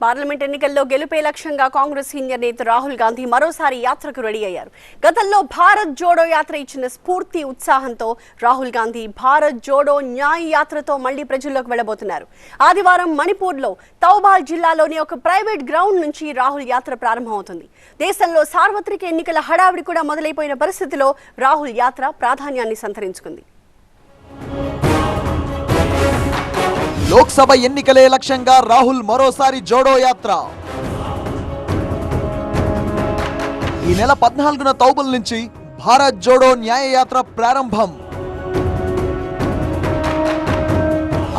Parliament ఎన్నికల్లో గెలుపే లక్ష్యంగా కాంగ్రెస్ సీనియర్ నేత రాహుల్ గాంధీ మరోసారి యాత్రకు రెడీ అయ్యారు. గతంలో భారత్ జోడో యాత్ర ఇచ్చిన స్ఫూర్తి ఉత్సాహంతో రాహుల్ గాంధీ భారత్ జోడో న్యాయ్ యాత్రతో మళ్ళీ ప్రజల్లోకి వెళ్ళబోతున్నారు ఆదివారం మణిపూర్లో తౌబాల్ జిల్లాలోని ఒక ప్రైవేట్ గ్రౌండ్ నుంచి రాహుల్ యాత్ర ప్రారంభమవుతుంది. దేశంలో సార్వత్రిక ఎన్నికల హడావిడి కూడా మొదలైపోయిన పరిస్థితిలో రాహుల్ యాత్ర ప్రాధాన్యాన్ని సంతరించుకుంది. లోక్సభ ఎన్నికలే లక్ష్యంగా రాహుల్ మరోసారి జోడో యాత్ర. ఈ నెల పద్నాలుగున తౌబల్ నుంచి భారత్ జోడో న్యాయయాత్ర ప్రారంభం.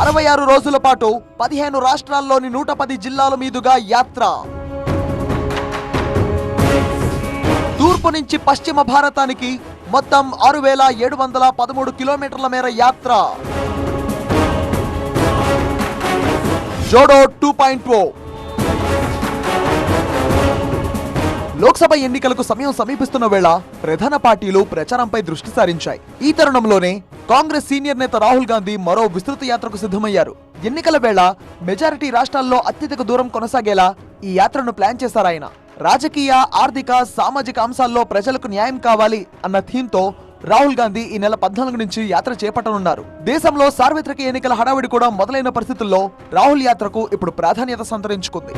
అరవై ఆరు రోజుల పాటు పదిహేను రాష్ట్రాల్లోని నూట పది జిల్లాల మీదుగా యాత్ర. తూర్పు నుంచి పశ్చిమ భారతానికి మొత్తం ఆరు వేల ఏడు వందల పదమూడు కిలోమీటర్ల మేర యాత్ర. Jodo two point O. Lok Sabha ఎన్నికలకు సమయం సమీపిస్తున్న వేళ ప్రధాన పార్టీలు ప్రచారంపై దృష్టి సారించాయి. ఈ తరుణంలోనే కాంగ్రెస్ సీనియర్ నేత రాహుల్ గాంధీ మరో విస్తృత యాత్రకు సిద్ధమయ్యారు. ఎన్నికల వేళ మెజారిటీ రాష్ట్రాల్లో అత్యధిక దూరం కొనసాగేలా ఈ యాత్రను ప్లాన్ చేశారాయన. రాజకీయ ఆర్థిక సామాజిక అంశాల్లో ప్రజలకు న్యాయం కావాలి అన్న థీమ్తో రాహుల్ గాంధీ ఈ నెల పద్నాలుగు నుంచి యాత్ర చేపట్టనున్నారు. దేశంలో సార్వత్రిక ఎన్నికల హడావిడి కూడా మొదలైన పరిస్థితుల్లో రాహుల్ యాత్రకు ఇప్పుడు ప్రాధాన్యత సంతరించుకుంది.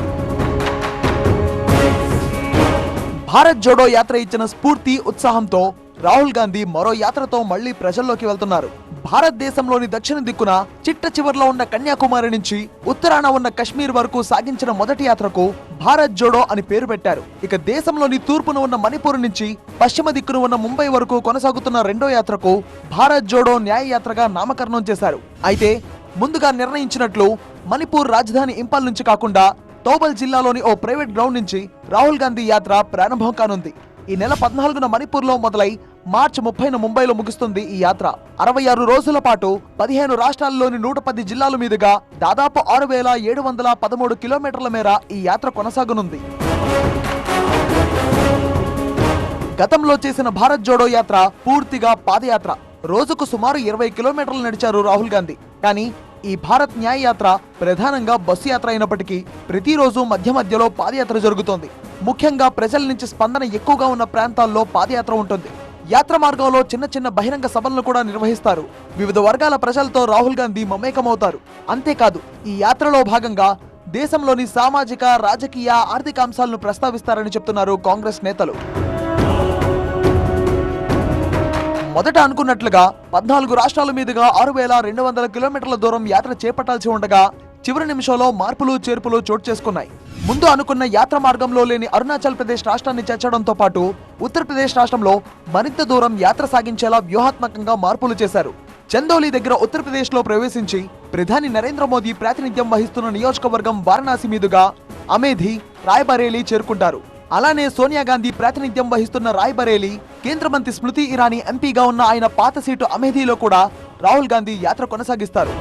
భారత్ జోడో యాత్ర ఇచ్చిన స్ఫూర్తి ఉత్సాహంతో రాహుల్ గాంధీ మరో యాత్రతో మళ్ళీ ప్రజల్లోకి వెళ్తున్నారు. భారతదేశంలోని దక్షిణ దిక్కున చిట్ట చివర్లో ఉన్న కన్యాకుమారి నుంచి ఉత్తరాన ఉన్న కశ్మీర్ వరకు సాగించిన మొదటి యాత్రకు భారత్ జోడో అని పేరు పెట్టారు. ఇక దేశంలోని తూర్పున ఉన్న మణిపూర్ నుంచి పశ్చిమ దిక్కున ఉన్న ముంబై వరకు కొనసాగుతున్న రెండో యాత్రకు భారత్ జోడో న్యాయ యాత్రగా నామకరణం చేశారు. అయితే ముందుగా నిర్ణయించినట్లు మణిపూర్ రాజధాని ఇంపాల్ నుంచి కాకుండా తోబల్ జిల్లాలోని ఓ ప్రైవేట్ గ్రౌండ్ నుంచి రాహుల్ గాంధీ యాత్ర ప్రారంభం కానుంది. ఈ నెల పద్నాలుగున మణిపూర్లో మొదలై మార్చి ముప్పైన ముంబైలో ముగుస్తుంది ఈ యాత్ర. అరవై ఆరు రోజుల పాటు పదిహేను రాష్ట్రాల్లోని నూట పది జిల్లాల మీదుగా దాదాపు ఆరు వేల ఏడు వందల పదమూడు కిలోమీటర్ల మేర ఈ యాత్ర కొనసాగనుంది. గతంలో చేసిన భారత్ జోడో యాత్ర పూర్తిగా పాదయాత్ర. రోజుకు సుమారు ఇరవై కిలోమీటర్లు నడిచారు రాహుల్ గాంధీ. కానీ ఈ భారత్ న్యాయ యాత్ర ప్రధానంగా బస్సు యాత్ర అయినప్పటికీ ప్రతిరోజు మధ్య మధ్యలో పాదయాత్ర జరుగుతోంది. ముఖ్యంగా ప్రజల నుంచి స్పందన ఎక్కువగా ఉన్న ప్రాంతాల్లో పాదయాత్ర ఉంటుంది. యాత్ర మార్గంలో చిన్న చిన్న బహిరంగ సభలను కూడా నిర్వహిస్తారు. వివిధ వర్గాల ప్రజలతో రాహుల్ గాంధీ మమేకమవుతారు. అంతేకాదు ఈ యాత్రలో భాగంగా దేశంలోని సామాజిక రాజకీయ ఆర్థిక అంశాలను ప్రస్తావిస్తారని చెప్తున్నారు కాంగ్రెస్ నేతలు. మొదట అనుకున్నట్లుగా పద్నాలుగు రాష్ట్రాల మీదుగా ఆరు వేల రెండు వందల కిలోమీటర్ల దూరం యాత్ర చేపట్టాల్సి ఉండగా చివరి నిమిషంలో మార్పులు చేర్పులు చోటు చేసుకున్నాయి. ముందు అనుకున్న యాత్ర మార్గంలో లేని అరుణాచల్ ప్రదేశ్ రాష్ట్రాన్ని చేర్చడంతో పాటు ఉత్తరప్రదేశ్ రాష్ట్రంలో మరింత దూరం యాత్ర సాగించేలా వ్యూహాత్మకంగా మార్పులు చేశారు. చందౌలి దగ్గర ఉత్తరప్రదేశ్లో ప్రవేశించి ప్రధాని నరేంద్ర మోదీ ప్రాతినిధ్యం వహిస్తున్న నియోజకవర్గం వారణాసి మీదుగా అమేధి రాయ్బరేలీ చేరుకుంటారు. అలానే సోనియా గాంధీ ప్రాతినిధ్యం వహిస్తున్న రాయ్బరేలీ కేంద్ర మంత్రి స్మృతి ఇరానీ ఎంపీగా ఉన్న ఆయన పాత సీటు అమేధీలో కూడా రాహుల్ గాంధీ యాత్ర కొనసాగిస్తారు.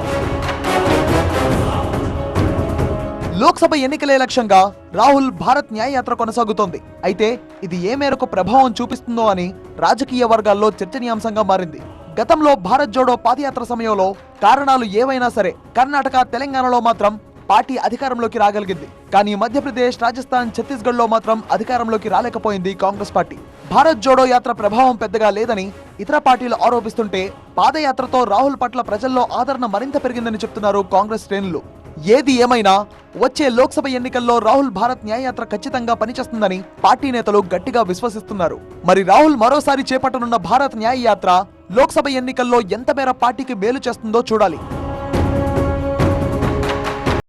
లోక్సభ ఎన్నికలే లక్ష్యంగా రాహుల్ భారత్ న్యాయ యాత్ర కొనసాగుతోంది. అయితే ఇది ఏ మేరకు ప్రభావం చూపిస్తుందో అని రాజకీయ వర్గాల్లో చర్చనీయాంశంగా మారింది. గతంలో భారత్ జోడో పాదయాత్ర సమయంలో కారణాలు ఏవైనా సరే కర్ణాటక తెలంగాణలో మాత్రం పార్టీ అధికారంలోకి రాగలిగింది. కానీ మధ్యప్రదేశ్ రాజస్థాన్ ఛత్తీస్గఢ్లో మాత్రం అధికారంలోకి రాలేకపోయింది కాంగ్రెస్ పార్టీ. భారత్ జోడో యాత్ర ప్రభావం పెద్దగా లేదని ఇతర పార్టీలు ఆరోపిస్తుంటే పాదయాత్రతో రాహుల్ పట్ల ప్రజల్లో ఆదరణ మరింత పెరిగిందని చెప్తున్నారు కాంగ్రెస్ శ్రేణులు. ఏది ఏమైనా వచ్చే లోక్సభ ఎన్నికల్లో రాహుల్ భారత్ న్యాయయాత్ర ఖచ్చితంగా పనిచేస్తుందని పార్టీ నేతలు గట్టిగా విశ్వసిస్తున్నారు. మరి రాహుల్ మరోసారి చేపట్టనున్న భారత్ న్యాయయాత్ర లోక్సభ ఎన్నికల్లో ఎంత మేర పార్టీకి మేలు చేస్తుందో చూడాలి.